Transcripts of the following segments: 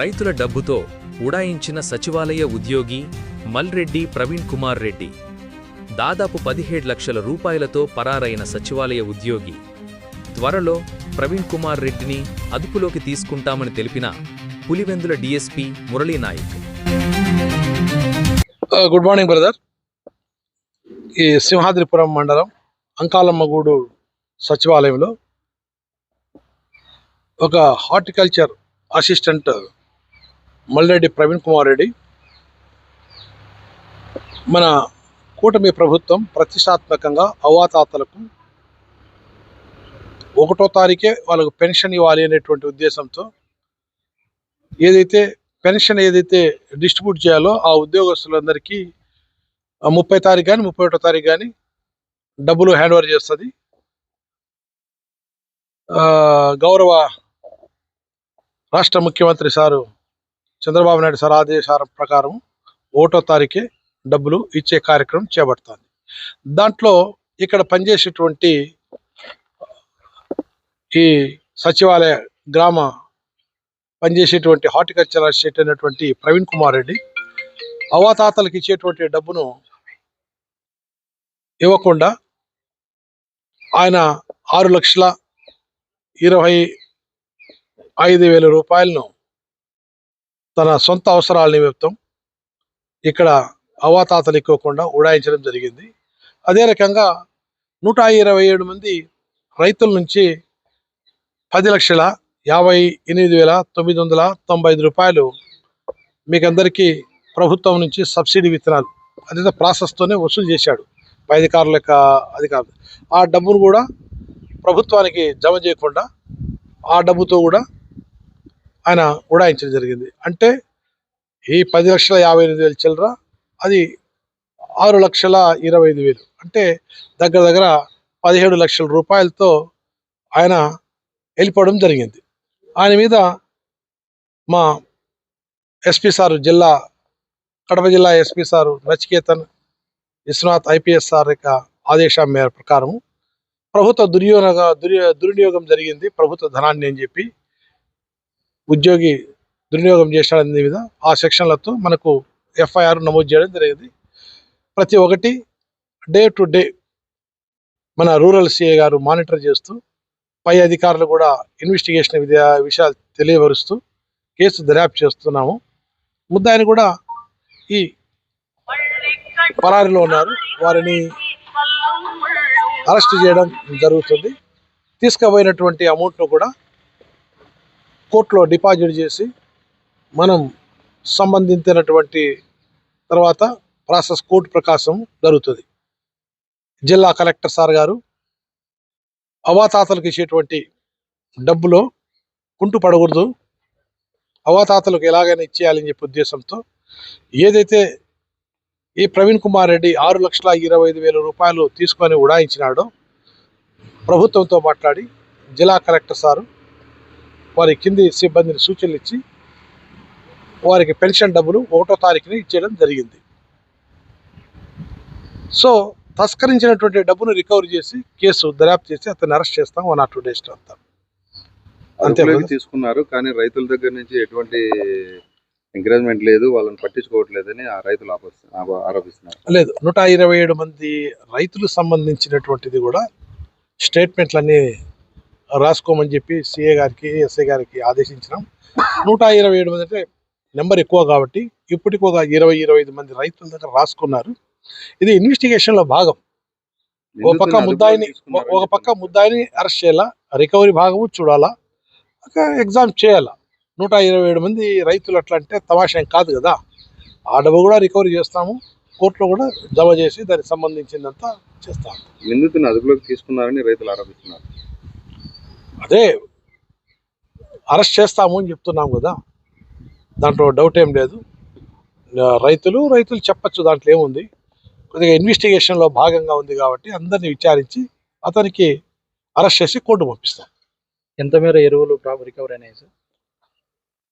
రైతుల డబ్బుతో ఉడాయించిన సచివాలయ ఉద్యోగి మల్రెడ్డి ప్రవీణ్ కుమార్ రెడ్డి. దాదాపు పదిహేడు లక్షల రూపాయలతో పరారైన సచివాలయ ఉద్యోగి. త్వరలో ప్రవీణ్ కుమార్ రెడ్డిని అదుపులోకి తీసుకుంటామని తెలిపిన Pulivendula DSP Muralinayak. Good morning brother. ఈ సింహాద్రిపురం మండలం అంకాలమ్మగూడు సచివాలయంలో ఒక హార్టికల్చర్ అసిస్టెంట్ మల్రెడ్డి ప్రవీణ్ కుమార్ రెడ్డి. మన కూటమి ప్రభుత్వం ప్రతిష్టాత్మకంగా అవాతాతలకు ఒకటో తారీఖే వాళ్ళకు పెన్షన్ ఇవ్వాలి అనేటువంటి ఉద్దేశంతో ఏదైతే పెన్షన్ ఏదైతే డిస్ట్రిబ్యూట్ చేయాలో ఆ ఉద్యోగస్తులందరికీ ముప్పై తారీఖు కానీ ముప్పై ఒకటో తారీఖు కానీ డబ్బులు హ్యాండ్ ఓవర్ చేస్తుంది. గౌరవ రాష్ట్ర ముఖ్యమంత్రి సారు చంద్రబాబు నాయుడు సార్ ఆదేశాల ప్రకారం ఒకటో తారీఖే డబ్బులు ఇచ్చే కార్యక్రమం చేపడుతుంది. దాంట్లో ఇక్కడ పనిచేసేటువంటి ఈ సచివాలయ గ్రామ పనిచేసేటువంటి హార్టికల్చర్ అసిస్టెంట్ అయినటువంటి ప్రవీణ్ కుమార్ రెడ్డి అవాతాతలకు ఇచ్చేటువంటి డబ్బును ఇవ్వకుండా ఆయన ఆరు లక్షల ఇరవై ఐదు వేల రూపాయలను తన సొంత అవసరాల నిమిత్తం ఇక్కడ అవాతాతలు ఎక్కువకుండా ఉడాయించడం జరిగింది. అదే రకంగా నూట ఇరవై ఏడు మంది రైతుల నుంచి పది లక్షల యాభై ఎనిమిది వేల తొమ్మిది వందల తొంభై ఐదు రూపాయలు మీకు అందరికీ ప్రభుత్వం నుంచి సబ్సిడీ విత్తనాలు అదే ప్రాసెస్తోనే వసూలు చేశాడు పై అధికారుల యొక్క అధికారులు. ఆ డబ్బును కూడా ప్రభుత్వానికి జమ చేయకుండా ఆ డబ్బుతో కూడా ఆయన ఉడాయించడం జరిగింది. అంటే ఈ పది లక్షల యాభై ఎనిమిది వేలు చిల్లర అది ఆరు లక్షల ఇరవై ఐదు వేలు. అంటే దగ్గర దగ్గర పదిహేడు లక్షల రూపాయలతో ఆయన వెళ్ళిపోవడం జరిగింది. ఆయన మీద మా ఎస్పీ సారు జిల్లా కడప జిల్లా SP sir Nachiketan Vishwanath IPS sir యొక్క ఆదేశం మేర ప్రకారం ప్రభుత్వ దుర్యోగ దుర్య దుర్వినియోగం జరిగింది. ప్రభుత్వ ధనాన్ని అని చెప్పి ఉద్యోగి దుర్వినియోగం చేశాడనే మీద ఆ సెక్షన్లతో మనకు ఎఫ్ఐఆర్ నమోదు చేయడం జరిగింది. ప్రతి ఒక్కటి డే టు డే మన రూరల్ సిఏ గారు మానిటర్ చేస్తూ పై అధికారులు కూడా ఇన్వెస్టిగేషన్ విషయాలు తెలియపరుస్తూ కేసు దర్యాప్తు చేస్తున్నాము. ముద్దాయన కూడా ఈ పరారిలో ఉన్నారు. వారిని అరెస్ట్ చేయడం జరుగుతుంది. తీసుకుపోయినటువంటి అమౌంట్ను కూడా కోర్టులో డిపాజిట్ చేసి మనం సంబంధించినటువంటి తర్వాత ప్రాసెస్ కోర్టు ప్రకాశం జరుగుతుంది. జిల్లా కలెక్టర్ సార్ గారు అవాతాతలకు ఇచ్చేటువంటి డబ్బులో కుంటు పడకూడదు. అవాతాతలకు ఎలాగైనా ఇచ్చేయాలని చెప్పే ఉద్దేశంతో ఏదైతే ఈ ప్రవీణ్ కుమార్ రెడ్డి ఆరు లక్షల ఇరవై ఐదు వేల రూపాయలు తీసుకొని ఉడాయించినాడో ప్రభుత్వంతో మాట్లాడి జిల్లా కలెక్టర్ సారు వారి కింది సిబ్బందిని సూచనలు ఇచ్చి వారికి పెన్షన్ డబ్బులు ఒకటో తారీఖున ఇచ్చేయడం జరిగింది. సో తస్కరించినటువంటి డబ్బును రికవరీ చేసి కేసు దర్యాప్తు చేసి అతన్ని అరెస్ట్ చేస్తాం. వన్ ఆర్ టూ డేస్ అంతా. అంతే? తీసుకున్నారు. కానీ రైతుల దగ్గర నుంచి ఎటువంటి ఎంకరేజ్మెంట్ లేదు. వాళ్ళని పట్టించుకోవట్లేదని ఆ రైతులు ఆరోపిస్తున్నారు. లేదు. నూట ఇరవై ఏడు మంది రైతులకు సంబంధించినటువంటిది కూడా స్టేట్మెంట్లన్నీ రాసుకోమని చెప్పి సిఏ గారికి ఎస్ఐ గారికి ఆదేశించినాం. నూట ఇరవై ఏడు మంది అంటే నెంబర్ ఎక్కువ కాబట్టి ఇప్పటికి ఒక ఇరవై ఇరవై ఐదు మంది రైతుల దగ్గర రాసుకున్నారు. ఇది ఇన్వెస్టిగేషన్లో భాగం ఒక పక్క ముద్దాయిని ఒక పక్క ముద్దాయిని అరెస్ట్ చేయాలా? రికవరీ భాగము చూడాలా? ఒక ఎగ్జామ్ చేయాలా? నూట ఇరవై ఏడు మంది రైతులు అట్లా అంటే తమాషా కాదు కదా. ఆ డబ్బు కూడా రికవరీ చేస్తాము. కోర్టులో కూడా జమ చేసి దానికి సంబంధించిందంతా చేస్తాము. నిందితుని అదుపులోకి తీసుకున్నారని రైతులు ఆరోపిస్తున్నారు? అదే అరెస్ట్ చేస్తాము అని చెప్తున్నాం కదా. దాంట్లో డౌట్ ఏం లేదు. రైతులు రైతులు చెప్పచ్చు దాంట్లో ఏముంది. కొద్దిగా ఇన్వెస్టిగేషన్లో భాగంగా ఉంది కాబట్టి అందరిని విచారించి అతనికి అరెస్ట్ చేసి కోర్టు పంపిస్తాం ఎంత మేర ఎరువులు రికవరీ అయినాయి సార్?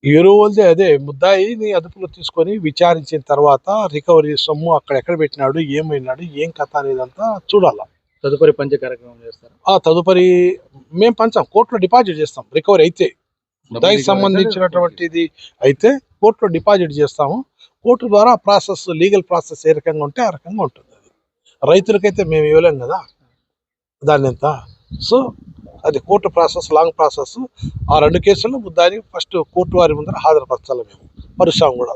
ఎరువులదే అదే ముద్దాయిని అదుపులో తీసుకొని విచారించిన తర్వాత రికవరీ సొమ్ము అక్కడ ఎక్కడ పెట్టినాడు ఏమైనాడు ఏం కథ అనేదంతా చూడాలా. తదుపరి పంచ కార్యక్రమం చేస్తారు. ఆ తదుపరి మేము పంచాం కోర్టులో డిపాజిట్ చేస్తాం రికవరీ అయితే. దానికి సంబంధించినటువంటిది అయితే కోర్టులో డిపాజిట్ చేస్తాము. కోర్టు ద్వారా ప్రాసెస్ లీగల్ ప్రాసెస్ ఏ రకంగా ఉంటే ఆ రకంగా ఉంటుంది అది. రైతులకైతే మేము ఇవ్వలేం కదా దాన్ని ఎంత సో అది కోర్టు ప్రాసెస్ లాంగ్ ప్రాసెస్ ఆ రెండు కేసుల్లో దాన్ని ఫస్ట్ కోర్టు వారి ముందర హాజరుపరచాలి మేము. పరుస్తాం కూడా.